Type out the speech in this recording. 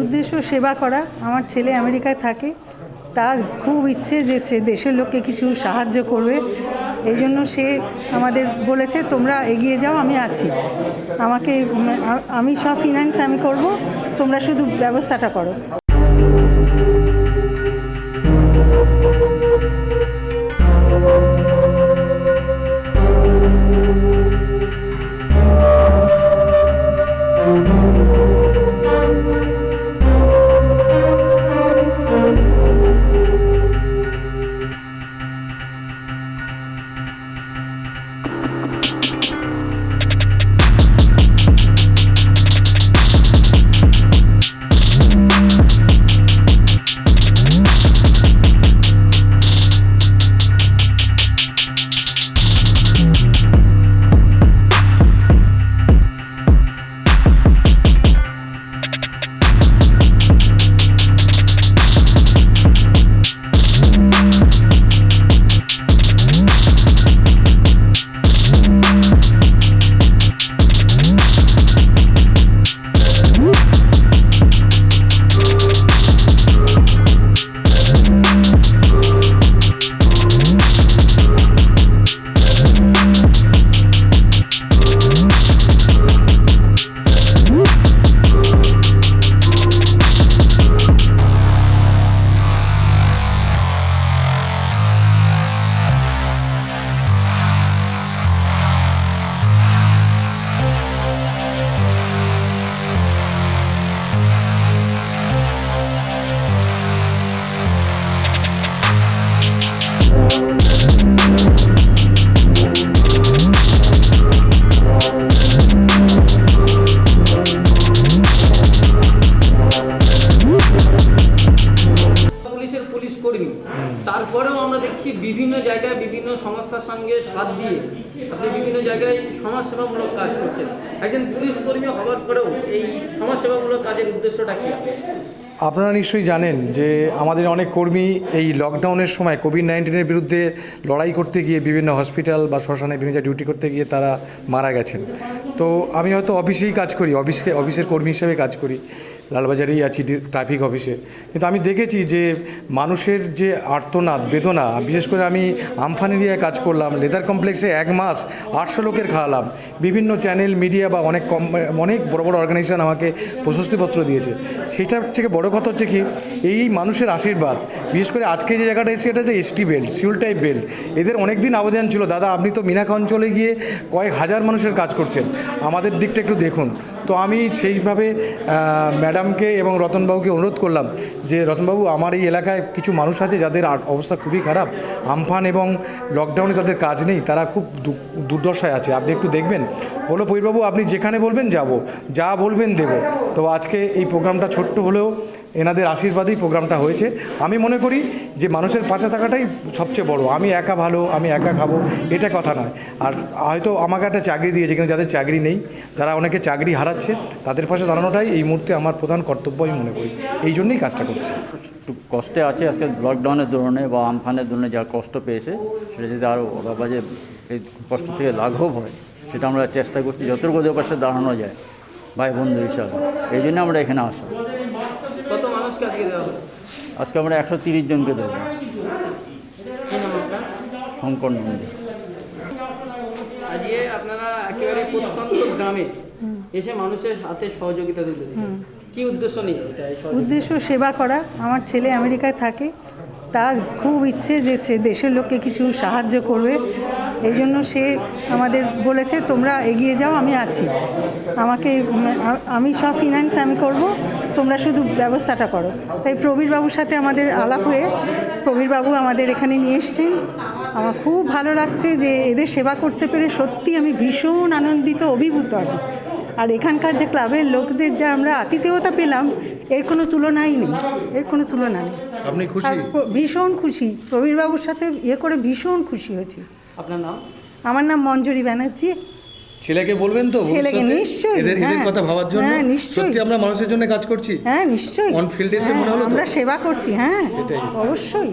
উদ্দেশ্য সেবা করা। আমার ছেলে আমেরিকায় থাকে। তার খুব ইচ্ছে যে দেশের লোককে কিছু সাহায্য করবে। এই জন্য সে আমাদের বলেছে, তোমরা এগিয়ে যাও, আমি আছি। আমাকে, আমি সব ফিনান্স আমি করব। তোমরা শুধু ব্যবস্থাটা করো। সঙ্গে সাথ দিয়ে আপনি বিভিন্ন জায়গায় সমাজসেবামূলক কাজ করছেন। একজন পুলিশ কর্মী হওয়ার পরেও এই সমাজসেবামূলক কাজের উদ্দেশ্যটা কি? আপনারা নিশ্চয়ই জানেন যে আমাদের অনেক কর্মী এই লকডাউনের সময় কোভিড নাইন্টিনের বিরুদ্ধে লড়াই করতে গিয়ে বিভিন্ন হসপিটাল বা শ্মশানে বিভিন্ন ডিউটি করতে গিয়ে তারা মারা গেছেন। তো আমি হয়তো অফিসেই কাজ করি অফিসকে অফিসের কর্মী হিসেবে কাজ করি। লালবাজারেই আছি ট্রাফিক অফিসে কিন্তু আমি দেখেছি যে মানুষের যে আর্তনাদ, বেদনা বিশেষ করে আমি আমফান এরিয়ায় কাজ করলাম লেদার কমপ্লেক্সে এক মাস আটশো লোকের খাওয়ালাম। বিভিন্ন চ্যানেল মিডিয়া বা অনেক কম, অনেক বড় বড় অর্গানাইজেশন আমাকে প্রশস্তিপত্র দিয়েছে। সেটার থেকে বড় কথা হচ্ছে কি, এই মানুষের আশীর্বাদ, বিশেষ করে আজকে যে জায়গাটা এসে এটা হচ্ছে এসটি বেল্ট সিউল টাইপ বেল্ট এদের অনেক দিন আবেদন ছিল, দাদা, আপনি তো মিনাখা অঞ্চলে গিয়ে কয়েক হাজার মানুষের কাজ করছেন, আমাদের দিকটা একটু দেখুন। তো আমি সেইভাবে ম্যাডামকে এবং রতনবাবুকে অনুরোধ করলাম যে, রতনবাবু, আমার এই এলাকায় কিছু মানুষ আছে যাদের অবস্থা খুবই খারাপ। আমফান এবং লকডাউনে তাদের কাজ নেই, তারা খুব দুর্দশায় আছে। আপনি একটু দেখবেন। বলো পরিবাবু, আপনি যেখানে বলবেন যাব। যা বলবেন দেব। তো আজকে এই প্রোগ্রামটা ছোট্ট হলেও এনাদের আশীর্বাদেই প্রোগ্রামটা হয়েছে। আমি মনে করি যে মানুষের পাশে থাকাটাই সবচেয়ে বড়। আমি একা ভালো, আমি একা খাব, এটা কথা নয়। আর হয়তো আমাকে একটা চাকরি দিয়েছে, কিন্তু যাদের চাকরি নেই, যারা অনেকে চাকরি হারাচ্ছে, তাদের পাশে দাঁড়ানোটাই এই মুহূর্তে আমার প্রধান কর্তব্য, আমি মনে করি। এই জন্যই কাজটা করছি। একটু কষ্টে আছে আজকে লকডাউনের ধরনে বা আমফানের দরুনে যা কষ্ট পেয়েছে, সেটা যদি আরও ওরা বাজে এই কষ্ট থেকে লাঘব হয়, সেটা আমরা চেষ্টা করছি যতটুকু পাশে দাঁড়ানো যায় ভাই বন্ধু হিসাবে। এই জন্য আমরা এখানে আসা। আজকে আমরা একশো তিরিশ জনকে দেবো। শঙ্কর নন্দী। আজকে আপনারা একেবারে প্রত্যন্ত গ্রামে এসে মানুষের হাতে সহযোগিতা দিচ্ছেন কি উদ্দেশ্য নিয়ে? উদ্দেশ্য সেবা করা। আমার ছেলে আমেরিকায় থাকে। তার খুব ইচ্ছে যে দেশের লোককে কিছু সাহায্য করবে। এই জন্য সে আমাদের বলেছে তোমরা এগিয়ে যাও আমি আছি। আমাকে আমি সব ফিনান্স আমি করব। তোমরা শুধু ব্যবস্থাটা করো। তাই প্রবীরবাবুর সাথে আমাদের আলাপ হয়ে প্রবীরবাবু আমাদের এখানে নিয়ে এসছেন। আমার খুব ভালো লাগছে যে এদের সেবা করতে পেরে সত্যি আমি ভীষণ আনন্দিত অভিভূত আমি। আর এখানকার যে ক্লাবের লোকদের যে আমরা আতিথেয়তা পেলাম এর কোনো তুলনাই নেই এর কোনো তুলনা নেই। আপনি আর ভীষণ খুশি প্রবীরবাবুর সাথে ইয়ে করে ভীষণ খুশি হয়েছি। আপনার নাম? আমার নাম মঞ্জুরি ব্যানার্জি। ছেলেকে বলবেন তো ছেলেকে নিশ্চয়ই, এদের এদের হ্যাঁ। কথা ভাবার জন্য হ্যাঁ, নিশ্চয়ই। আমরা মানুষের জন্য কাজ করছি হ্যাঁ নিশ্চয়ই অন ফিল্ড এসে হ্যাঁ, মনে হলো আমরা সেবা করছি হ্যাঁ সেটাই। অবশ্যই